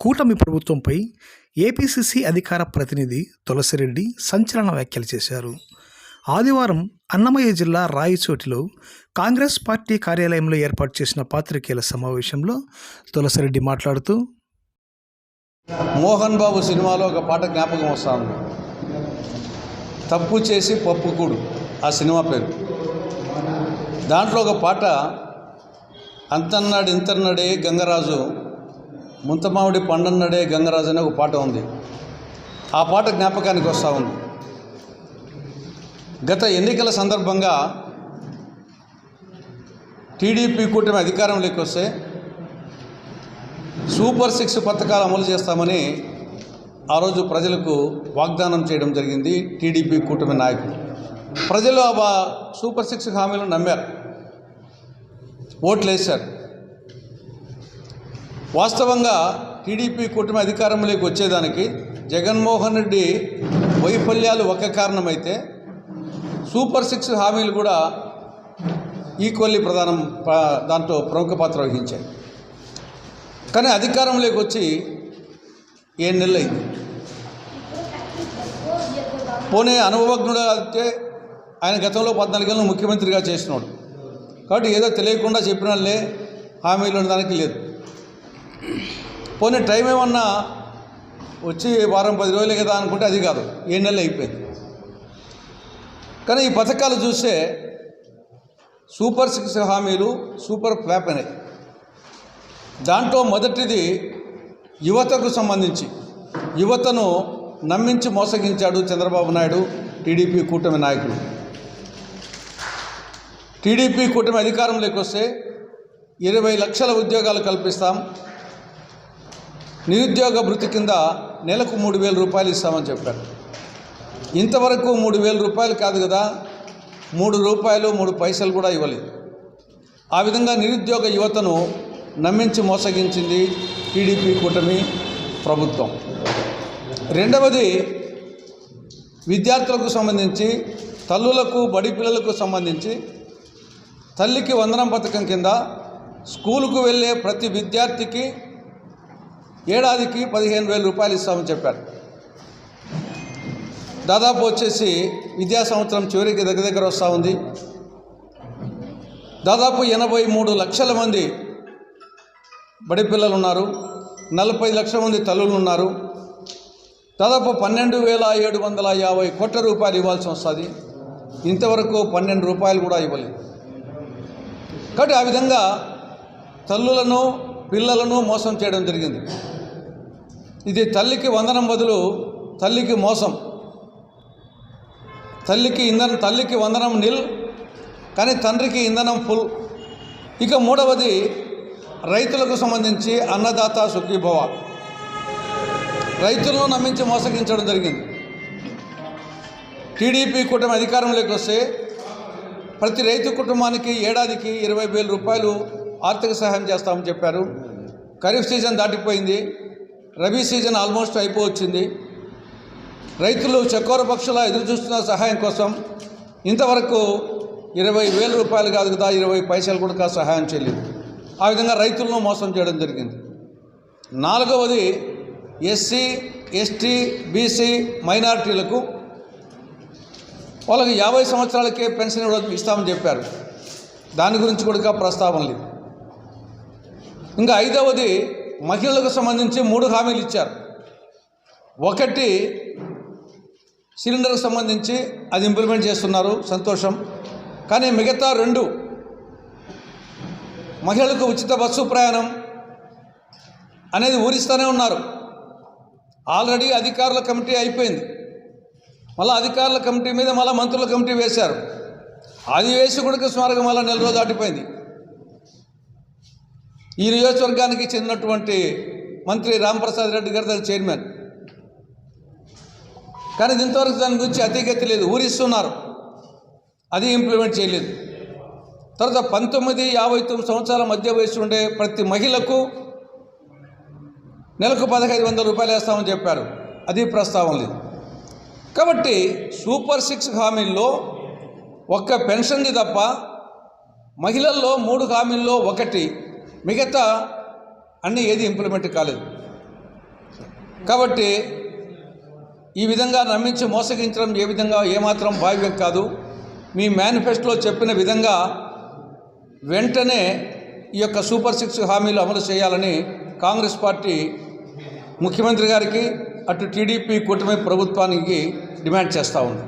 కూటమి ప్రభుత్వంపై ఏపీసీసీ అధికార ప్రతినిధి తులసిరెడ్డి సంచలన వ్యాఖ్యలు చేశారు. ఆదివారం అన్నమయ్య జిల్లా రాయచోటిలో కాంగ్రెస్ పార్టీ కార్యాలయంలో ఏర్పాటు చేసిన పాత్రికేయుల సమావేశంలో తులసిరెడ్డి మాట్లాడుతూ మోహన్ బాబు సినిమాలో ఒక పాట జ్ఞాపకం వస్తా తప్పు చేసి పప్పుకూడు ఆ సినిమా పేరు. దాంట్లో ఒక పాట అంతన్నాడు ఇంతన్నాడే గంగరాజు ముంతమామిడి పండన్నడే గంగరాజు అనే ఒక పాట ఉంది. ఆ పాట జ్ఞాపకానికి వస్తూ ఉంది. గత ఎన్నికల సందర్భంగా టీడీపీ కూటమి అధికారంలోకి వస్తే సూపర్ సిక్స్ పథకాలు అమలు చేస్తామని ఆ రోజు ప్రజలకు వాగ్దానం చేయడం జరిగింది టీడీపీ కూటమి నాయకులు. ప్రజలు ఆ సూపర్ సిక్స్ హామీలు నమ్మారు. ఓట్లు వేశారు వాస్తవంగా టీడీపీ కూటమి అధికారంలోకి వచ్చేదానికి జగన్మోహన్ రెడ్డి వైఫల్యాలు ఒక కారణమైతే సూపర్ సిక్స్ హామీలు కూడా ఈక్వల్లీ ప్రధానం దాంట్లో ప్రముఖ పాత్ర వహించాయి. కానీ అధికారంలోకి వచ్చి ఏడు నెలలు అయింది పోనీ అనుభవజ్ఞుడు అయితే ఆయన గతంలో పద్నాలుగేళ్ళు ముఖ్యమంత్రిగా చేసినాడు. కాబట్టి ఏదో తెలియకుండా చెప్పినాళ్ళే హామీలు దానికి లేదు. పోనీ టైం ఏమన్నా వచ్చి వారం పది రోజులే కదా అనుకుంటే అది కాదు. ఏడు నెలలు అయిపోయింది. కానీ ఈ పథకాలు చూస్తే సూపర్ సిక్స్ హామీలు సూపర్ ఫ్లాప్ అయినాయి. దాంట్లో మొదటిది యువతకు సంబంధించి. యువతను నమ్మించి మోసగించాడు చంద్రబాబు నాయుడు టీడీపీ కూటమి నాయకులు. టీడీపీ కూటమి అధికారంలోకి వస్తే ఇరవై లక్షల ఉద్యోగాలు కల్పిస్తాం నిరుద్యోగ భృతి కింద నెలకు మూడు వేల రూపాయలు ఇస్తామని చెప్పారు. ఇంతవరకు మూడు వేల రూపాయలు కాదు కదా మూడు రూపాయలు మూడు పైసలు కూడా ఇవ్వలేదు. ఆ విధంగా నిరుద్యోగ యువతను నమ్మించి మోసగించింది టీడీపీ కూటమి ప్రభుత్వం. రెండవది విద్యార్థులకు సంబంధించి తల్లులకు బడి పిల్లలకు సంబంధించి తల్లికి వందనం పథకం కింద స్కూలుకు వెళ్ళే ప్రతి విద్యార్థికి ఏడాదికి పదిహేను వేల రూపాయలు ఇస్తామని చెప్పారు. దాదాపు వచ్చేసి విద్యా సంవత్సరం చివరికి దగ్గర దగ్గర వస్తూ ఉంది. దాదాపు ఎనభై మూడు లక్షల మంది బడి పిల్లలు ఉన్నారు. నలభై లక్షల మంది తల్లులు ఉన్నారు. దాదాపు పన్నెండు వేల ఏడు వందల యాభై కోట్ల రూపాయలు ఇవ్వాల్సి వస్తుంది. ఇంతవరకు పన్నెండు రూపాయలు కూడా ఇవ్వలేదు. కాబట్టి ఆ విధంగా తల్లులను పిల్లలను మోసం చేయడం జరిగింది. ఇది తల్లికి వందనం బదులు తల్లికి మోసం. తల్లికి ఇంధనం తల్లికి వందనం నిల్ కానీ తండ్రికి ఇంధనం ఫుల్. ఇక మూడవది రైతులకు సంబంధించి అన్నదాత సుఖీభవ. రైతులను నమ్మించి మోసగించడం జరిగింది. టీడీపీ కూటమి అధికారంలోకి వస్తే ప్రతి రైతు కుటుంబానికి ఏడాదికి ఇరవై వేల రూపాయలు ఆర్థిక సహాయం చేస్తామని చెప్పారు. ఖరీఫ్ సీజన్ దాటిపోయింది. రబీ సీజన్ ఆల్మోస్ట్ అయిపోవచ్చింది. రైతులు చక్కోర పక్షుల ఎదురు చూస్తున్న సహాయం కోసం ఇంతవరకు ఇరవై వేల రూపాయలు కాదు కదా ఇరవై పైసలు కూడా కాదు సహాయం చేయలేదు. ఆ విధంగా రైతులను మోసం చేయడం జరిగింది. నాలుగవది ఎస్సీ ఎస్టీ బీసీ మైనారిటీలకు వాళ్ళకి యాభై సంవత్సరాలకే పెన్షన్ ఇవ్వడం ఇస్తామని చెప్పారు. దాని గురించి కూడా ప్రస్తావన లేదు. ఇంకా ఐదవది మహిళలకు సంబంధించి మూడు హామీలు ఇచ్చారు. ఒకటి సిలిండర్కి సంబంధించి అది ఇంప్లిమెంట్ చేస్తున్నారు సంతోషం. కానీ మిగతా రెండు మహిళలకు ఉచిత బస్సు ప్రయాణం అనేది ఊరిస్తూనే ఉన్నారు. ఆల్రెడీ అధికారుల కమిటీ అయిపోయింది. మళ్ళీ అధికారుల కమిటీ మీద మళ్ళీ మంత్రుల కమిటీ వేశారు. అది వేసి కూడా సుమారుగా మళ్ళీ నెల రోజు దాటిపోయింది. ఈ నియోజకవర్గానికి చెందినటువంటి మంత్రి రాంప్రసాద్ రెడ్డి గారు దాని చైర్మన్. కానీ ఇంతవరకు దాని గురించి అతిగతి లేదు ఊరిస్తున్నారు. అది ఇంప్లిమెంట్ చేయలేదు. తర్వాత పంతొమ్మిది యాభై తొమ్మిది సంవత్సరాల మధ్య వయసు ఉండే ప్రతి మహిళకు నెలకు పదహైదు వందల రూపాయలు వేస్తామని చెప్పారు. అది ప్రస్తావన లేదు. కాబట్టి సూపర్ సిక్స్ హామీల్లో ఒక్క పెన్షన్ది తప్ప మహిళల్లో మూడు హామీల్లో ఒకటి మిగతా అన్నీ ఏది ఇంప్లిమెంట్ కాలేదు. కాబట్టి ఈ విధంగా నమ్మించి మోసగించడం ఏ విధంగా ఏమాత్రం భావ్యం కాదు. మీ మేనిఫెస్టోలో చెప్పిన విధంగా వెంటనే ఈ యొక్క సూపర్ సిక్స్ హామీలు అమలు చేయాలని కాంగ్రెస్ పార్టీ ముఖ్యమంత్రి గారికి అటు టీడీపీ కూటమి ప్రభుత్వానికి డిమాండ్ చేస్తూ ఉంది.